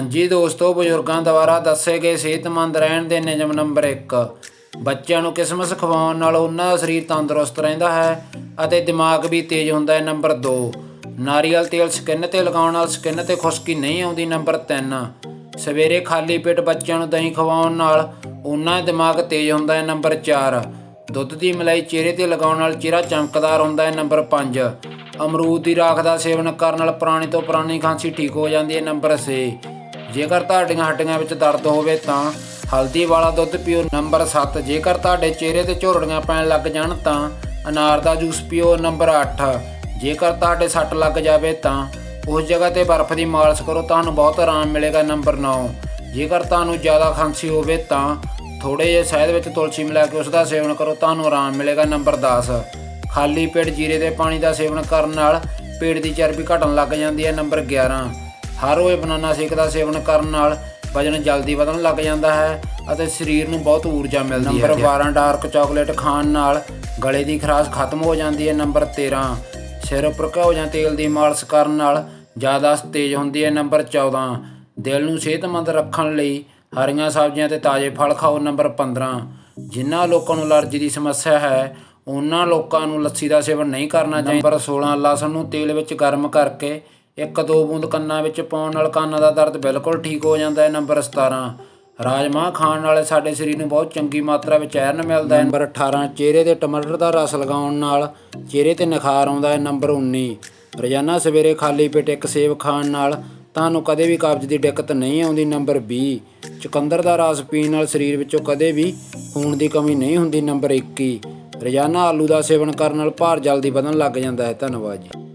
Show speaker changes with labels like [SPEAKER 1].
[SPEAKER 1] ਹਾਂਜੀ ਦੋਸਤੋ, ਬਜ਼ੁਰਗਾਂ ਦੁਆਰਾ ਦੱਸੇ ਗਏ, ਸਿਹਤਮੰਦ ਰਹਿਣ ਦੇ ਨਿਯਮ ਨੰਬਰ 1 ਬੱਚਿਆਂ ਨੂੰ ਕਿਸਮਸ ਖਵਾਉਣ ਨਾਲ ਉਹਨਾਂ ਦਾ ਸਰੀਰ ਤੰਦਰੁਸਤ ਰਹਿੰਦਾ ਹੈ ਅਤੇ ਦਿਮਾਗ ਵੀ ਤੇਜ਼ ਹੁੰਦਾ ਹੈ, ਨੰਬਰ 2 ਨਾਰੀਅਲ ਤੇਲ ਸਕਿਨ ਤੇ ਲਗਾਉਣ ਨਾਲ ਸਕਿਨ ਤੇ ਖੁਸ਼ਕੀ ਨਹੀਂ ਆਉਂਦੀ, ਨੰਬਰ 3 ਸਵੇਰੇ ਖਾਲੀ ਪੇਟ ਬੱਚਿਆਂ ਨੂੰ ਦਹੀਂ ਖਵਾਉਣ ਨਾਲ ਉਹਨਾਂ ਦਾ ਦਿਮਾਗ ਤੇਜ਼ ਹੁੰਦਾ ਹੈ, ਨੰਬਰ 4 ਦੁੱਧ ਦੀ ਮਲਾਈ ਚਿਹਰੇ ਤੇ ਲਗਾਉਣ ਨਾਲ ਚਿਹਰਾ ਚਮਕਦਾਰ ਹੁੰਦਾ ਹੈ, ਨੰਬਰ 5 ਅਮਰੂਦ ਦੀ ਰਾਖ ਦਾ ਸੇਵਨ ਕਰਨ ਨਾਲ ਪੁਰਾਣੀ ਤੋਂ ਪੁਰਾਣੀ ਖਾਂਸੀ ਠੀਕ ਹੋ ਜਾਂਦੀ ਹੈ, ਨੰਬਰ 6 ਜੇਕਰ ਤੁਹਾਡੀਆਂ ਹੱਡੀਆਂ ਵਿੱਚ ਦਰਦ ਹੋਵੇ ਤਾਂ ਹਲਦੀ ਵਾਲਾ ਦੁੱਧ ਪੀਓ। ਨੰਬਰ 7 ਜੇਕਰ ਤੁਹਾਡੇ ਚਿਹਰੇ ਤੇ ਝੋਰੜੀਆਂ ਪੈਣ ਲੱਗ ਜਾਣ ਤਾਂ ਅਨਾਰ ਦਾ ਜੂਸ ਪੀਓ। ਨੰਬਰ 8 ਜੇਕਰ ਤੁਹਾਡੇ ਸੱਟ ਲੱਗ ਜਾਵੇ ਤਾਂ ਉਸ ਜਗ੍ਹਾ ਤੇ ਬਰਫ਼ ਦੀ ਮਾਲਸ ਕਰੋ। ਤੁਹਾਨੂੰ ਬਹੁਤ ਆਰਾਮ ਮਿਲੇਗਾ। ਨੰਬਰ 9 ਜੇਕਰ ਤੁਹਾਨੂੰ ਜ਼ਿਆਦਾ ਖਾਂਸੀ ਹੋਵੇ ਤਾਂ ਥੋੜੇ ਜਿਹੇ ਸ਼ਹਿਦ ਵਿੱਚ ਤੁਲਸੀ ਮਿਲਾ ਕੇ ਉਸ ਦਾ ਸੇਵਨ ਕਰੋ। ਤੁਹਾਨੂੰ ਆਰਾਮ ਮਿਲੇਗਾ। ਨੰਬਰ 10 ਖਾਲੀ ਪੇਟ ਜੀਰੇ ਦੇ ਪਾਣੀ ਦਾ ਸੇਵਨ ਕਰਨ ਨਾਲ ਪੇਟ ਦੀ ਚਰਬੀ ਘਟਣ ਲੱਗ ਜਾਂਦੀ ਹੈ। ਨੰਬਰ 11 ਹਰ ਰੋਜ਼ ਬਨਾਨਾ ਸ਼ੇਕ ਦਾ ਸੇਵਨ ਕਰਨ ਨਾਲ ਵਜਨ ਜਲਦੀ ਵਧਣ ਲੱਗ ਜਾਂਦਾ ਹੈ ਅਤੇ ਸਰੀਰ ਨੂੰ ਬਹੁਤ ਊਰਜਾ ਮਿਲਦੀ ਹੈ। ਨੰਬਰ 12 ਡਾਰਕ ਚਾਕਲੇਟ ਖਾਣ ਨਾਲ ਗਲੇ ਦੀ ਖਰਾਸ਼ ਖਤਮ ਹੋ ਜਾਂਦੀ ਹੈ। ਨੰਬਰ 13 ਸਿਰ ਉੱਪਰ ਘਿਓ ਜਾਂ ਤੇਲ ਦੀ ਮਾਲਿਸ਼ ਕਰਨ ਨਾਲ ਜ਼ਿਆਦਾ ਤੇਜ਼ ਹੁੰਦੀ ਹੈ। ਨੰਬਰ 14 ਦਿਲ ਨੂੰ ਸਿਹਤਮੰਦ ਰੱਖਣ ਲਈ ਹਰੀਆਂ ਸਬਜ਼ੀਆਂ ਤੇ ਤਾਜ਼ੇ ਫਲ ਖਾਓ। ਨੰਬਰ 15 ਜਿਨ੍ਹਾਂ ਲੋਕਾਂ ਨੂੰ ਅਲਰਜੀ ਦੀ ਸਮੱਸਿਆ ਹੈ ਉਹਨਾਂ ਲੋਕਾਂ ਨੂੰ ਲੱਸੀ ਦਾ ਸੇਵਨ ਨਹੀਂ ਕਰਨਾ ਚਾਹੀਦਾ। ਨੰਬਰ 16 ਲਸਣ ਨੂੰ ਤੇਲ ਵਿੱਚ ਗਰਮ ਕਰਕੇ ਇੱਕ ਦੋ ਬੂੰਦ ਕੰਨਾਂ ਵਿੱਚ ਪਾਉਣ ਨਾਲ ਕੰਨਾਂ ਦਾ ਦਰਦ ਬਿਲਕੁਲ ਠੀਕ ਹੋ ਜਾਂਦਾ ਹੈ। ਨੰਬਰ 17 ਰਾਜਮਾ ਖਾਣ ਨਾਲ ਸਾਡੇ ਸਰੀਰ ਨੂੰ ਬਹੁਤ ਚੰਗੀ ਮਾਤਰਾ ਵਿੱਚ ਆਇਰਨ ਮਿਲਦਾ ਹੈ। ਨੰਬਰ 18 ਚਿਹਰੇ ਤੇ ਟਮਾਟਰ ਦਾ ਰਸ ਲਗਾਉਣ ਨਾਲ ਚਿਹਰੇ ਤੇ ਨਿਖਾਰ ਆਉਂਦਾ ਹੈ। ਨੰਬਰ 19 ਰੋਜ਼ਾਨਾ ਸਵੇਰੇ ਖਾਲੀ ਪੇਟ ਇੱਕ ਸੇਬ ਖਾਣ ਨਾਲ ਤੁਹਾਨੂੰ ਕਦੇ ਵੀ ਕਬਜ਼ ਦੀ ਦਿੱਕਤ ਨਹੀਂ ਆਉਂਦੀ। ਨੰਬਰ 20 ਚੁਕੰਦਰ ਦਾ ਰਸ ਪੀਣ ਨਾਲ ਸਰੀਰ ਵਿੱਚੋਂ ਕਦੇ ਵੀ ਖੂਨ ਦੀ ਕਮੀ ਨਹੀਂ ਹੁੰਦੀ। ਨੰਬਰ 21 ਰੋਜ਼ਾਨਾ ਆਲੂ ਦਾ ਸੇਵਨ ਕਰਨ ਨਾਲ ਭਾਰ ਜਲਦੀ ਵਧਣ ਲੱਗ ਜਾਂਦਾ ਹੈ। ਧੰਨਵਾਦ ਜੀ।